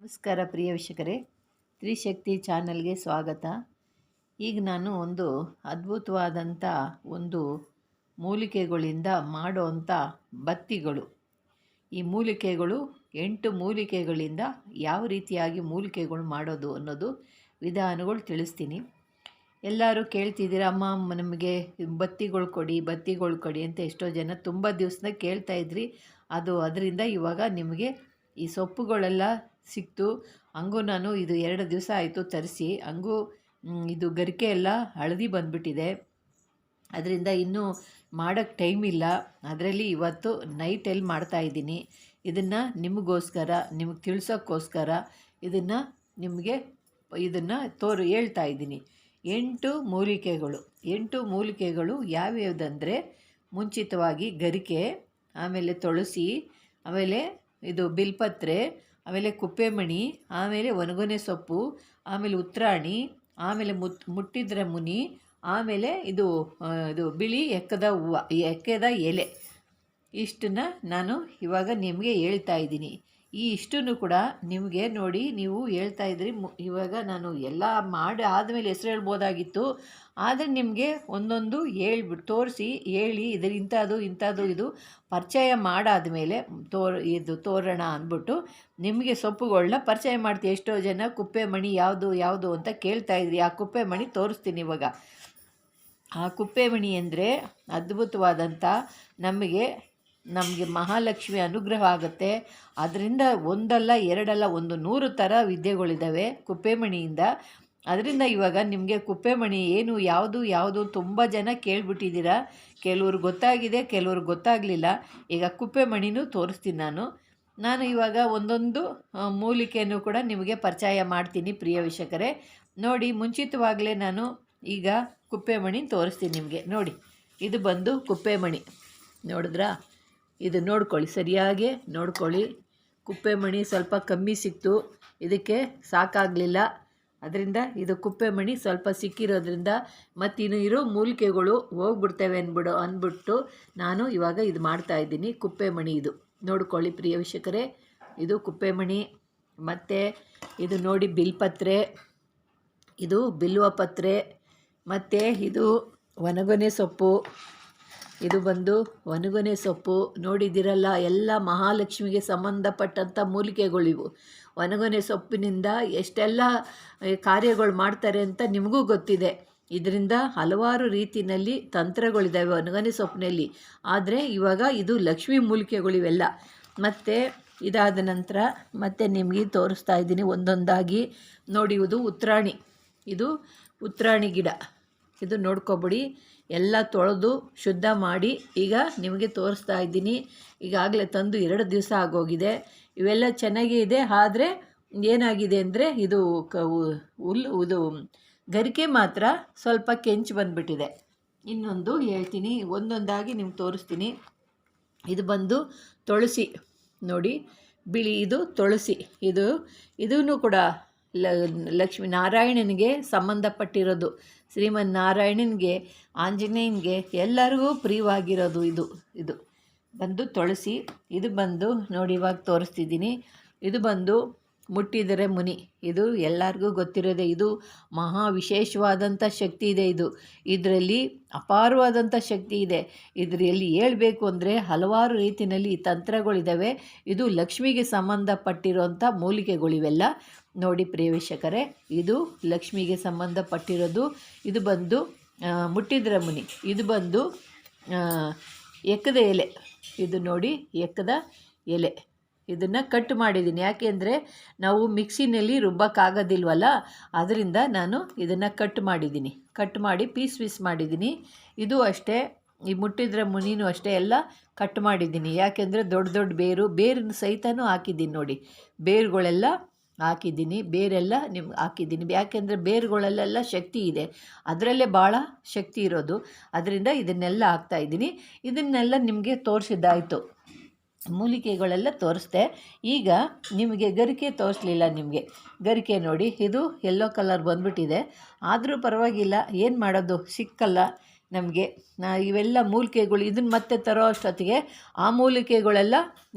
ನಮಸ್ಕಾರ ಪ್ರಿಯ ವೀಕ್ಷಕರೇ, ತ್ರಿಶಕ್ತಿ ಚಾನಲ್ಗೆ ಸ್ವಾಗತ. ಈಗ ನಾನು ಒಂದು ಅದ್ಭುತವಾದಂಥ ಒಂದು ಮೂಲಿಕೆಗಳಿಂದ ಮಾಡೋವಂಥ ಬತ್ತಿಗಳು. ಈ ಮೂಲಿಕೆಗಳು, ಎಂಟು ಮೂಲಿಕೆಗಳಿಂದ ಯಾವ ರೀತಿಯಾಗಿ ಮೂಲಿಕೆಗಳು ಮಾಡೋದು ಅನ್ನೋದು ವಿಧಾನಗಳು ತಿಳಿಸ್ತೀನಿ. ಎಲ್ಲರೂ ಕೇಳ್ತಿದ್ದೀರ, ಅಮ್ಮ, ನಮಗೆ ಬತ್ತಿಗಳು ಕೊಡಿ ಬತ್ತಿಗಳು ಕೊಡಿ ಅಂತ ಎಷ್ಟೋ ಜನ ತುಂಬ ದಿವಸದ ಕೇಳ್ತಾ ಇದ್ರಿ. ಅದು ಅದರಿಂದ ಇವಾಗ ನಿಮಗೆ ಈ ಸೊಪ್ಪುಗಳೆಲ್ಲ ಸಿಕ್ತು. ಹಂಗೂ ನಾನು ಇದು ಎರಡು ದಿವಸ ಆಯಿತು ತರಿಸಿ. ಹಂಗೂ ಇದು ಗರಿಕೆ ಎಲ್ಲ ಹಳದಿ ಬಂದ್ಬಿಟ್ಟಿದೆ. ಅದರಿಂದ ಇನ್ನೂ ಮಾಡೋಕ್ಕೆ ಟೈಮ್ ಇಲ್ಲ. ಅದರಲ್ಲಿ ಇವತ್ತು ನೈಟಲ್ಲಿ ಮಾಡ್ತಾ ಇದ್ದೀನಿ. ಇದನ್ನು ನಿಮಗೋಸ್ಕರ, ನಿಮಗೆ ತಿಳಿಸೋಕ್ಕೋಸ್ಕರ ಇದನ್ನು ನಿಮಗೆ ಇದನ್ನು ತೋರು, ಹೇಳ್ತಾ ಇದ್ದೀನಿ. ಎಂಟು ಮೂಲಿಕೆಗಳು. ಎಂಟು ಮೂಲಿಕೆಗಳು ಯಾವ್ಯಾವುದಂದರೆ ಮುಂಚಿತವಾಗಿ ಗರಿಕೆ, ಆಮೇಲೆ ತುಳಸಿ, ಆಮೇಲೆ ಇದು ಬಿಲ್ಪತ್ರೆ ಆಮೇಲೆ ಕುಪ್ಪೆಮಣಿ, ಆಮೇಲೆ ಒಣಗೊನೆ ಸೊಪ್ಪು, ಆಮೇಲೆ ಉತ್ರಾಣಿ, ಆಮೇಲೆ ಮುತ್, ಮುಟ್ಟಿದ್ರೆ ಮುನಿ, ಆಮೇಲೆ ಇದು ಇದು ಬಿಳಿ ಎಕ್ಕದ ಹೂವು ಎಕ್ಕದ ಎಲೆ. ಇಷ್ಟನ್ನ ನಾನು ಇವಾಗ ನಿಮಗೆ ಹೇಳ್ತಾ ಇದ್ದೀನಿ. ಈ ಇಷ್ಟನ್ನು ಕೂಡ ನಿಮಗೆ ನೋಡಿ ನೀವು ಹೇಳ್ತಾ ಇದ್ರಿ. ಇವಾಗ ನಾನು ಎಲ್ಲ ಮಾಡಿ ಆದಮೇಲೆ ಹೆಸರು ಹೇಳ್ಬೋದಾಗಿತ್ತು. ಆದರೆ ನಿಮಗೆ ಒಂದೊಂದು ಹೇಳ್ಬಿಟ್ಟು ತೋರಿಸಿ, ಹೇಳಿ ಇದ್ರ ಇಂಥದ್ದು ಇಂಥದ್ದು, ಇದು ಪರಿಚಯ ಮಾಡಾದ ಮೇಲೆ ತೋರ್, ಇದು ತೋರಣ ಅಂದ್ಬಿಟ್ಟು ನಿಮಗೆ ಸೊಪ್ಪುಗಳನ್ನ ಪರಿಚಯ ಮಾಡ್ತೀವಿ ಎಷ್ಟೋ ಜನ ಕುಪ್ಪೆ ಮಣಿ ಯಾವುದು ಯಾವುದು ಅಂತ ಕೇಳ್ತಾ ಇದ್ರಿ. ಆ ಕುಪ್ಪೆ ಮಣಿ ತೋರಿಸ್ತೀನಿ ಇವಾಗ. ಆ ಕುಪ್ಪೆ ಮಣಿ ಅಂದರೆ ಅದ್ಭುತವಾದಂಥ ನಮಗೆ ನಮಗೆ ಮಹಾಲಕ್ಷ್ಮಿ ಅನುಗ್ರಹ ಆಗುತ್ತೆ. ಅದರಿಂದ ಒಂದಲ್ಲ, ಎರಡಲ್ಲ, ಒಂದು ನೂರು ಥರ ವಿದ್ಯೆಗಳಿದ್ದಾವೆ ಕುಪ್ಪೆಮಣಿಯಿಂದ. ಅದರಿಂದ ಇವಾಗ ನಿಮಗೆ ಕುಪ್ಪೆಮಣಿ ಏನು, ಯಾವುದು ಯಾವುದು ತುಂಬ ಜನ ಕೇಳಿಬಿಟ್ಟಿದ್ದೀರಾ. ಕೆಲವ್ರು ಗೊತ್ತಾಗಿದೆ, ಕೆಲವ್ರು ಗೊತ್ತಾಗಲಿಲ್ಲ. ಈಗ ಕುಪ್ಪೆಮಣಿನೂ ತೋರಿಸ್ತೀನಿ ನಾನು. ನಾನು ಇವಾಗ ಒಂದೊಂದು ಮೂಲಿಕೆಯನ್ನು ಕೂಡ ನಿಮಗೆ ಪರಿಚಯ ಮಾಡ್ತೀನಿ ಪ್ರಿಯ ವೀಕ್ಷಕರೇ. ನೋಡಿ, ಮುಂಚಿತವಾಗಲೇ ನಾನು ಈಗ ಕುಪ್ಪೆಮಣಿ ತೋರಿಸ್ತೀನಿ ನಿಮಗೆ. ನೋಡಿ, ಇದು ಬಂದು ಕುಪ್ಪೆಮಣಿ. ನೋಡಿದ್ರಾ? ಇದು ನೋಡ್ಕೊಳ್ಳಿ, ಸರಿಯಾಗಿ ನೋಡ್ಕೊಳ್ಳಿ. ಕುಪ್ಪೆಮಣಿ ಸ್ವಲ್ಪ ಕಮ್ಮಿ ಸಿಕ್ತು. ಇದಕ್ಕೆ ಸಾಕಾಗಲಿಲ್ಲ. ಅದರಿಂದ ಇದು ಕುಪ್ಪೆಮಣಿ ಸ್ವಲ್ಪ ಸಿಕ್ಕಿರೋದ್ರಿಂದ ಮತ್ತಿನ್ನು ಇರೋ ಮೂಲಿಕೆಗಳು ಹೋಗ್ಬಿಡ್ತವೆ ಅಂದ್ಬಿಡು, ಅಂದ್ಬಿಟ್ಟು ನಾನು ಇವಾಗ ಇದು ಮಾಡ್ತಾ ಇದ್ದೀನಿ. ಕುಪ್ಪೆಮಣಿ ಇದು. ನೋಡ್ಕೊಳ್ಳಿ ಪ್ರಿಯ ವೀಕ್ಷಕರೇ, ಇದು ಕುಪ್ಪೆಮಣಿ ಮತ್ತು ಇದು ನೋಡಿ ಬಿಲ್ಪತ್ರೆ ಇದು ಬಿಲ್ವ ಪತ್ರೆ. ಮತ್ತು ಇದು ಒಣಗೊನೆ ಸೊಪ್ಪು. ಇದು ಬಂದು ಒಣಗೊನೆ ಸೊಪ್ಪು. ನೋಡಿದಿರಲ್ಲ ಎಲ್ಲ ಮಹಾಲಕ್ಷ್ಮಿಗೆ ಸಂಬಂಧಪಟ್ಟಂಥ ಮೂಲಿಕೆಗಳಿವು ಒಣಗೊನೆ ಸೊಪ್ಪಿನಿಂದ ಎಷ್ಟೆಲ್ಲ ಕಾರ್ಯಗಳು ಮಾಡ್ತಾರೆ ಅಂತ ನಿಮಗೂ ಗೊತ್ತಿದೆ. ಇದರಿಂದ ಹಲವಾರು ರೀತಿಯಲ್ಲಿ ತಂತ್ರಗಳಿದ್ದಾವೆ ಒಣಗೊನೆ ಸೊಪ್ಪಿನಲ್ಲಿ. ಆದರೆ ಇವಾಗ ಇದು ಲಕ್ಷ್ಮಿ ಮೂಲಿಕೆಗಳಿವೆಲ್ಲ ಮತ್ತು ಇದಾದ ನಂತರ ಮತ್ತೆ ನಿಮಗೆ ತೋರಿಸ್ತಾ ಇದ್ದೀನಿ ಒಂದೊಂದಾಗಿ. ನೋಡಿ, ಇದು ಉತ್ರಾಣಿ. ಇದು ಉತ್ರಾಣಿ ಗಿಡ. ಇದು ನೋಡ್ಕೊಬಿಡಿ. ಎಲ್ಲ ತೊಳೆದು ಶುದ್ಧ ಮಾಡಿ ಈಗ ನಿಮಗೆ ತೋರಿಸ್ತಾ ಇದ್ದೀನಿ. ಈಗಾಗಲೇ ತಂದು ಎರಡು ದಿವಸ ಆಗೋಗಿದೆ. ಇವೆಲ್ಲ ಚೆನ್ನಾಗೇ ಇದೆ. ಆದರೆ ಏನಾಗಿದೆ ಅಂದರೆ ಇದು ಕ ಇದು ಗರಿಕೆ ಮಾತ್ರ ಸ್ವಲ್ಪ ಕೆಂಚು ಬಂದುಬಿಟ್ಟಿದೆ. ಇನ್ನೊಂದು ಹೇಳ್ತೀನಿ. ಒಂದೊಂದಾಗಿ ನಿಮ್ಗೆ ತೋರಿಸ್ತೀನಿ. ಇದು ಬಂದು ತುಳಸಿ. ನೋಡಿ, ಬಿಳಿ ಇದು ತುಳಸಿ. ಇದು ಇದೂ ಕೂಡ ಲ ಲಕ್ಷ್ಮೀನಾರಾಯಣನಿಗೆ ಸಂಬಂಧಪಟ್ಟಿರೋದು. ಶ್ರೀಮನ್ ನಾರಾಯಣನಿಗೆ, ಆಂಜನೇಯನಿಗೆ ಎಲ್ಲರಿಗೂ ಪ್ರಿಯವಾಗಿರೋದು ಇದು ಇದು. ಬಂದು ತೊಳಸಿ, ಇದು ಬಂದು ನೋಡಿ ಇವಾಗ ತೋರಿಸ್ತಿದ್ದೀನಿ. ಇದು ಬಂದು ಮುಟ್ಟಿದರೆ ಮುನಿ. ಇದು ಎಲ್ಲರಿಗೂ ಗೊತ್ತಿರೋದೆ. ಇದು ಮಹಾ ವಿಶೇಷವಾದಂಥ ಶಕ್ತಿ ಇದೆ ಇದು. ಇದರಲ್ಲಿ ಅಪಾರವಾದಂಥ ಶಕ್ತಿ ಇದೆ. ಇದರಲ್ಲಿ ಹೇಳಬೇಕು ಅಂದರೆ ಹಲವಾರು ರೀತಿಯಲ್ಲಿ ತಂತ್ರಗಳಿದ್ದಾವೆ ಇದು ಲಕ್ಷ್ಮಿಗೆ ಸಂಬಂಧಪಟ್ಟಿರೋಂಥ ಮೂಲಿಕೆಗಳಿವೆಲ್ಲ ನೋಡಿ ಪ್ರೇವೇಶಕರೇ ಇದು ಲಕ್ಷ್ಮಿಗೆ ಸಂಬಂಧಪಟ್ಟಿರೋದು. ಇದು ಬಂದು ಮುಟ್ಟಿದ್ರ ಮುನಿ. ಇದು ಬಂದು ಎಕ್ಕದ ಎಲೆ. ಇದು ನೋಡಿ ಎಕ್ಕದ ಎಲೆ. ಇದನ್ನು ಕಟ್ ಮಾಡಿದ್ದೀನಿ ಯಾಕೆಂದರೆ ನಾವು ಮಿಕ್ಸಿನಲ್ಲಿ ರುಬ್ಬಕ್ಕಾಗೋದಿಲ್ವಲ್ಲ? ಅದರಿಂದ ನಾನು ಇದನ್ನು ಕಟ್ ಮಾಡಿದ್ದೀನಿ ಕಟ್ ಮಾಡಿ ಪೀಸ್ ಪೀಸ್ ಮಾಡಿದ್ದೀನಿ ಇದು ಅಷ್ಟೇ. ಈ ಮುಟ್ಟಿದ್ರೆ ಮುನಿನೂ ಅಷ್ಟೇ ಎಲ್ಲ ಕಟ್ ಮಾಡಿದ್ದೀನಿ ಯಾಕೆಂದರೆ ದೊಡ್ಡ ದೊಡ್ಡ ಬೇರು ಬೇರನ್ನು ಸಹಿತನೂ ಹಾಕಿದ್ದೀನಿ ನೋಡಿ. ಬೇರುಗಳೆಲ್ಲ ಹಾಕಿದ್ದೀನಿ ಬೇರೆಲ್ಲ ನಿಮ್ಗೆ ಹಾಕಿದ್ದೀನಿ ಯಾಕೆಂದರೆ ಬೇರುಗಳಲ್ಲೆಲ್ಲ ಶಕ್ತಿ ಇದೆ. ಅದರಲ್ಲೇ ಭಾಳ ಶಕ್ತಿ ಇರೋದು. ಅದರಿಂದ ಇದನ್ನೆಲ್ಲ ಹಾಕ್ತಾಯಿದ್ದೀನಿ ಇದನ್ನೆಲ್ಲ ನಿಮಗೆ ತೋರಿಸಿದ್ದಾಯಿತು. ಮೂಲಿಕೆಗಳೆಲ್ಲ ತೋರಿಸ್ದೆ. ಈಗ ನಿಮಗೆ ಗರಿಕೆ ತೋರಿಸ್ಲಿಲ್ಲ ನಿಮಗೆ. ಗರಿಕೆ ನೋಡಿ, ಇದು ಯೆಲ್ಲೋ ಕಲರ್ ಬಂದ್ಬಿಟ್ಟಿದೆ. ಆದರೂ ಪರವಾಗಿಲ್ಲ, ಏನು ಮಾಡೋದು? ಸಿಕ್ಕಲ್ಲ ನಮಗೆ. ಇವೆಲ್ಲ ಮೂಲಿಕೆಗಳು ಇದನ್ನು ಮತ್ತೆ ತರೋ ಅಷ್ಟೊತ್ತಿಗೆ ಆ ಮೂಲಿಕೆಗಳೆಲ್ಲ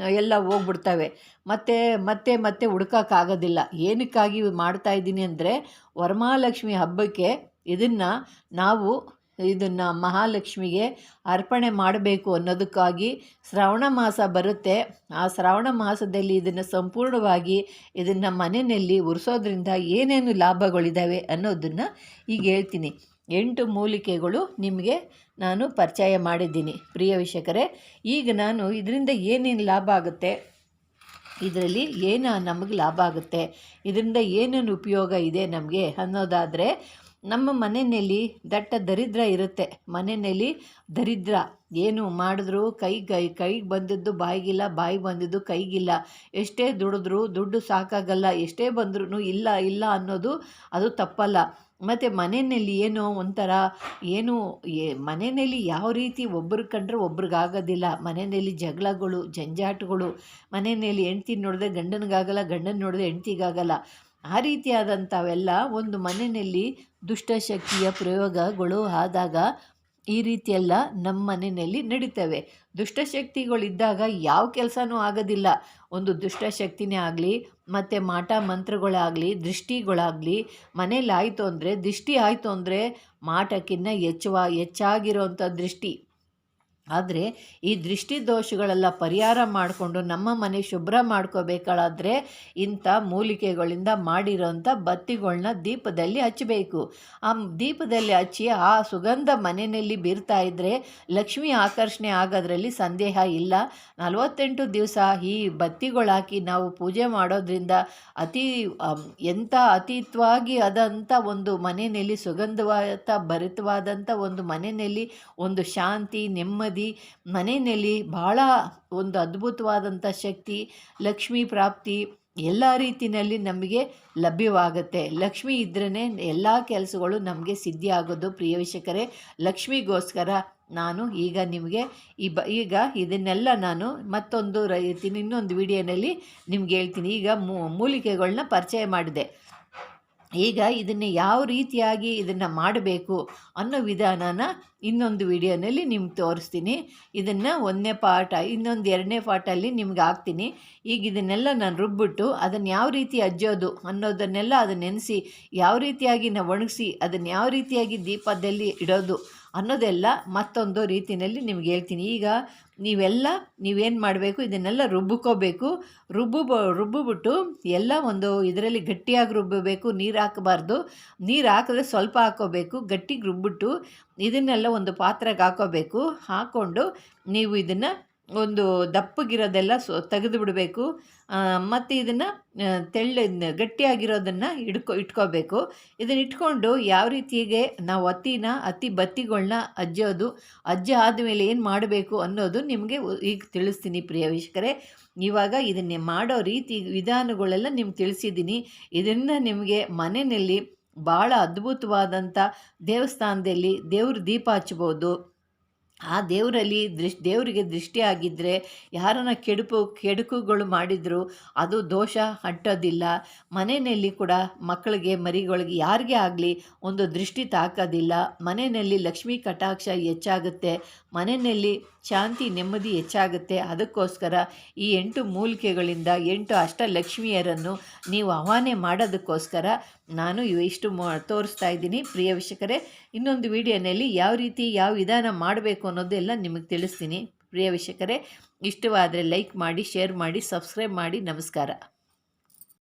ಎಲ್ಲ ಹೋಗ್ಬಿಡ್ತವೆ. ಮತ್ತೆ ಮತ್ತೆ ಮತ್ತೆ ಹುಡ್ಕೋಕ್ಕಾಗೋದಿಲ್ಲ. ಏನಕ್ಕಾಗಿ ಮಾಡ್ತಾ ಇದ್ದೀನಿ ಅಂದರೆ, ವರಮಹಾಲಕ್ಷ್ಮಿ ಹಬ್ಬಕ್ಕೆ ಇದನ್ನು ನಾವು ಇದನ್ನು ಮಹಾಲಕ್ಷ್ಮಿಗೆ ಅರ್ಪಣೆ ಮಾಡಬೇಕು ಅನ್ನೋದಕ್ಕಾಗಿ ಶ್ರಾವಣ ಮಾಸ ಬರುತ್ತೆ. ಆ ಶ್ರಾವಣ ಮಾಸದಲ್ಲಿ ಇದನ್ನು ಸಂಪೂರ್ಣವಾಗಿ ಇದನ್ನು ಮನೆಯಲ್ಲಿ ಉರಿಸೋದ್ರಿಂದ ಏನೇನು ಲಾಭಗಳಿದ್ದಾವೆ ಅನ್ನೋದನ್ನು ಈಗ ಹೇಳ್ತೀನಿ. ಎಂಟು ಮೂಲಿಕೆಗಳು ನಿಮಗೆ ನಾನು ಪರಿಚಯ ಮಾಡಿದ್ದೀನಿ. ಪ್ರಿಯ ವೀಕ್ಷಕರೇ, ಈಗ ನಾನು ಇದರಿಂದ ಏನೇನು ಲಾಭ ಆಗುತ್ತೆ, ಇದರಲ್ಲಿ ಏನು ನಮಗೆ ಲಾಭ ಆಗುತ್ತೆ, ಇದರಿಂದ ಏನೇನು ಉಪಯೋಗ ಇದೆ ನಮಗೆ ಅನ್ನೋದಾದರೆ ನಮ್ಮ ಮನೆಯಲ್ಲಿ ದಟ್ಟ ದರಿದ್ರ ಇರುತ್ತೆ. ಮನೆಯಲ್ಲಿ ದರಿದ್ರ. ಏನು ಮಾಡಿದ್ರು ಕೈ ಕೈ, ಕೈಗೆ ಬಂದಿದ್ದು ಬಾಯಿಗಿಲ್ಲ, ಬಾಯಿ ಬಂದಿದ್ದು ಕೈಗಿಲ್ಲ. ಎಷ್ಟೇ ದುಡಿದ್ರು ದುಡ್ಡು ಸಾಕಾಗಲ್ಲ. ಎಷ್ಟೇ ಬಂದ್ರೂ ಇಲ್ಲ ಇಲ್ಲ ಅನ್ನೋದು ಅದು ತಪ್ಪಲ್ಲ. ಮತ್ತು ಮನೆಯಲ್ಲಿ ಏನೋ ಒಂಥರ ಏನು ಮನೆಯಲ್ಲಿ ಯಾವ ರೀತಿ ಒಬ್ರಿಗೆ ಕಂಡ್ರೆ ಒಬ್ರಿಗಾಗೋದಿಲ್ಲ. ಮನೆಯಲ್ಲಿ ಜಗಳಗಳು, ಜಂಜಾಟಗಳು. ಮನೆಯಲ್ಲಿ ಹೆಂಡ್ತಿ ನೋಡಿದ್ರೆ ಗಂಡನಿಗಾಗಲ್ಲ, ಗಂಡನ ನೋಡಿದ್ರೆ ಹೆಂಡ್ತಿಗಾಗಲ್ಲ. ಆ ರೀತಿಯಾದಂಥವೆಲ್ಲ ಒಂದು ಮನೆಯಲ್ಲಿ ದುಷ್ಟಶಕ್ತಿಯ ಪ್ರಯೋಗಗಳು ಆದಾಗ ಈ ರೀತಿಯೆಲ್ಲ ನಮ್ಮ ಮನೆಯಲ್ಲಿ ನಡೀತವೆ. ದುಷ್ಟಶಕ್ತಿಗಳಿದ್ದಾಗ ಯಾವ ಕೆಲಸನೂ ಆಗೋದಿಲ್ಲ. ಒಂದು ದುಷ್ಟಶಕ್ತಿನೇ ಆಗಲಿ, ಮತ್ತು ಮಾಟ ಮಂತ್ರಗಳಾಗಲಿ, ದೃಷ್ಟಿಗಳಾಗಲಿ, ಮನೇಲಿ ಆಯಿತು ಅಂದರೆ, ದೃಷ್ಟಿ ಆಯಿತು ಅಂದರೆ ಮಾಟಕ್ಕಿನ್ನ ಹೆಚ್ಚುವ, ಹೆಚ್ಚಾಗಿರೋಂಥ ದೃಷ್ಟಿ. ಆದರೆ ಈ ದೃಷ್ಟಿ ದೋಷಗಳೆಲ್ಲ ಪರಿಹಾರ ಮಾಡಿಕೊಂಡು ನಮ್ಮ ಮನೆ ಶುಭ್ರ ಮಾಡ್ಕೋಬೇಕಾದ್ರೆ ಇಂಥ ಮೂಲಿಕೆಗಳಿಂದ ಮಾಡಿರೋಂಥ ಬತ್ತಿಗಳನ್ನ ದೀಪದಲ್ಲಿ ಹಚ್ಚಬೇಕು. ಆ ದೀಪದಲ್ಲಿ ಹಚ್ಚಿ ಆ ಸುಗಂಧ ಮನೆಯಲ್ಲಿ ಬೀರ್ತಾ ಇದ್ದರೆ ಲಕ್ಷ್ಮಿ ಆಕರ್ಷಣೆ ಆಗೋದ್ರಲ್ಲಿ ಸಂದೇಹ ಇಲ್ಲ. ನಲವತ್ತೆಂಟು ದಿವಸ ಈ ಬತ್ತಿಗಳಾಕಿ ನಾವು ಪೂಜೆ ಮಾಡೋದ್ರಿಂದ ಅತಿ ಎಂಥ ಅತೀತವಾಗಿ ಆದಂಥ ಒಂದು ಮನೆಯಲ್ಲಿ ಸುಗಂಧವಾದ ಭರಿತವಾದಂಥ ಒಂದು ಮನೆಯಲ್ಲಿ ಒಂದು ಶಾಂತಿ, ನೆಮ್ಮದಿ ನೆಮ್ಮದಿ ಮನೆಯಲ್ಲಿ ಭಾಳ ಒಂದು ಅದ್ಭುತವಾದಂಥ ಶಕ್ತಿ, ಲಕ್ಷ್ಮೀ ಪ್ರಾಪ್ತಿ ಎಲ್ಲ ರೀತಿಯಲ್ಲಿ ನಮಗೆ ಲಭ್ಯವಾಗುತ್ತೆ. ಲಕ್ಷ್ಮಿ ಇದ್ರೇ ಎಲ್ಲ ಕೆಲಸಗಳು ನಮಗೆ ಸಿದ್ಧಿ ಆಗೋದು. ಪ್ರಿಯ ಲಕ್ಷ್ಮಿಗೋಸ್ಕರ ನಾನು ಈಗ ನಿಮಗೆ ಈ ಬ, ಈಗ ಇದನ್ನೆಲ್ಲ ನಾನು ಮತ್ತೊಂದು ರೈತೀನಿ ಇನ್ನೊಂದು ವಿಡಿಯೋನಲ್ಲಿ ನಿಮ್ಗೆ ಹೇಳ್ತೀನಿ. ಈಗ ಮೂಲಿಕೆಗಳನ್ನ ಪರಿಚಯ ಮಾಡಿದೆ. ಈಗ ಇದನ್ನು ಯಾವ ರೀತಿಯಾಗಿ ಇದನ್ನು ಮಾಡಬೇಕು ಅನ್ನೋ ವಿಧಾನನ ಇನ್ನೊಂದು ವಿಡಿಯೋನಲ್ಲಿ ನಿಮ್ಗೆ ತೋರಿಸ್ತೀನಿ. ಇದನ್ನು ಒಂದನೇ ಪಾಠ ಇನ್ನೊಂದು ಎರಡನೇ ಪಾಠಲ್ಲಿ ನಿಮ್ಗೆ ಹಾಕ್ತೀನಿ. ಈಗ ಇದನ್ನೆಲ್ಲ ನಾನು ರುಬ್ಬಿಟ್ಟು ಅದನ್ನು ಯಾವ ರೀತಿ ಅಜ್ಜೋದು ಅನ್ನೋದನ್ನೆಲ್ಲ ಅದನ್ನು ನೆನೆಸಿ, ಯಾವ ರೀತಿಯಾಗಿ ನಾವು ಒಣಗಿಸಿ, ಅದನ್ನು ಯಾವ ರೀತಿಯಾಗಿ ದೀಪದಲ್ಲಿ ಇಡೋದು ಅನ್ನೋದೆಲ್ಲ ಮತ್ತೊಂದು ರೀತಿಯಲ್ಲಿ ನಿಮ್ಗೆ ಹೇಳ್ತೀನಿ. ಈಗ ನೀವೆಲ್ಲ ನೀವೇನು ಮಾಡಬೇಕು, ಇದನ್ನೆಲ್ಲ ರುಬ್ಬಿಕೋಬೇಕು ರುಬ್ಬು ರುಬ್ಬಿಬಿಟ್ಟು ಎಲ್ಲ ಒಂದು ಇದರಲ್ಲಿ ಗಟ್ಟಿಯಾಗಿ ರುಬ್ಬಬೇಕು ನೀರು ಹಾಕಬಾರ್ದು. ನೀರು ಹಾಕಿದ್ರೆ ಸ್ವಲ್ಪ ಹಾಕೋಬೇಕು ಗಟ್ಟಿಗೆ ರುಬ್ಬಿಟ್ಟು ಇದನ್ನೆಲ್ಲ ಒಂದು ಪಾತ್ರೆಗೆ ಹಾಕೋಬೇಕು ಹಾಕ್ಕೊಂಡು ನೀವು ಇದನ್ನು ಒಂದು ದಪ್ಪಗಿರೋದೆಲ್ಲ ಸೊ, ತೆಗೆದು ಬಿಡಬೇಕು. ಮತ್ತು ಇದನ್ನು ತೆಳ್ಳ ಗಟ್ಟಿಯಾಗಿರೋದನ್ನು ಇಟ್ಕೊ ಇಟ್ಕೋಬೇಕು. ಇದನ್ನು ಇಟ್ಕೊಂಡು ಯಾವ ರೀತಿಗೆ ನಾವು ಅತ್ತಿನ ಅತಿ ಬತ್ತಿಗಳನ್ನ ಅಜ್ಜೋದು, ಅಜ್ಜ ಆದಮೇಲೆ ಏನು ಮಾಡಬೇಕು ಅನ್ನೋದು ನಿಮಗೆ ಈಗ ತಿಳಿಸ್ತೀನಿ ಪ್ರಿಯ ವೀಕ್ಷಕರೇ. ಇವಾಗ ಇದನ್ನೇ ಮಾಡೋ ರೀತಿ, ವಿಧಾನಗಳೆಲ್ಲ ನಿಮ್ಗೆ ತಿಳಿಸಿದ್ದೀನಿ. ಇದನ್ನು ನಿಮಗೆ ಮನೆಯಲ್ಲಿ ಭಾಳ ಅದ್ಭುತವಾದಂಥ ದೇವಸ್ಥಾನದಲ್ಲಿ ದೇವ್ರ ದೀಪ ಹಚ್ಬೋದು. ಆ ದೇವರಲ್ಲಿ ದೃಶ್, ದೇವರಿಗೆ ದೃಷ್ಟಿ ಆಗಿದ್ದರೆ ಯಾರನ್ನ ಕೆಡುಪು, ಕೆಡುಕುಗಳು ಮಾಡಿದರೂ ಅದು ದೋಷ ಅಂಟೋದಿಲ್ಲ ಮನೆಯಲ್ಲಿ ಕೂಡ ಮಕ್ಕಳಿಗೆ, ಮರಿಗಳಿಗೆ ಯಾರಿಗೆ ಆಗಲಿ ಒಂದು ದೃಷ್ಟಿ ತಾಕೋದಿಲ್ಲ. ಮನೆಯಲ್ಲಿ ಲಕ್ಷ್ಮೀ ಕಟಾಕ್ಷ ಹೆಚ್ಚಾಗುತ್ತೆ. ಮನೆಯಲ್ಲಿ ಶಾಂತಿ, ನೆಮ್ಮದಿ ಹೆಚ್ಚಾಗುತ್ತೆ. ಅದಕ್ಕೋಸ್ಕರ ಈ ಎಂಟು ಮೂಲಿಕೆಗಳಿಂದ ಎಂಟು ಅಷ್ಟಲಕ್ಷ್ಮಿಯರನ್ನು ನೀವು ಆಹ್ವಾನೆ ಮಾಡೋದಕ್ಕೋಸ್ಕರ ನಾನು ಇಷ್ಟು ತೋರಿಸ್ತಾ ಇದ್ದೀನಿ. ಪ್ರಿಯ ವೀಕ್ಷಕರೇ, ಇನ್ನೊಂದು ವಿಡಿಯೋನಲ್ಲಿ ಯಾವ ರೀತಿ ಯಾವ ವಿಧಾನ ಮಾಡಬೇಕು ಅನ್ನೋದೆಲ್ಲ ನಿಮಗೆ ತಿಳಿಸ್ತೀನಿ. ಪ್ರಿಯ ವೀಕ್ಷಕರೇ, ಇಷ್ಟವಾದರೆ ಲೈಕ್ ಮಾಡಿ, ಶೇರ್ ಮಾಡಿ, ಸಬ್ಸ್ಕ್ರೈಬ್ ಮಾಡಿ. ನಮಸ್ಕಾರ.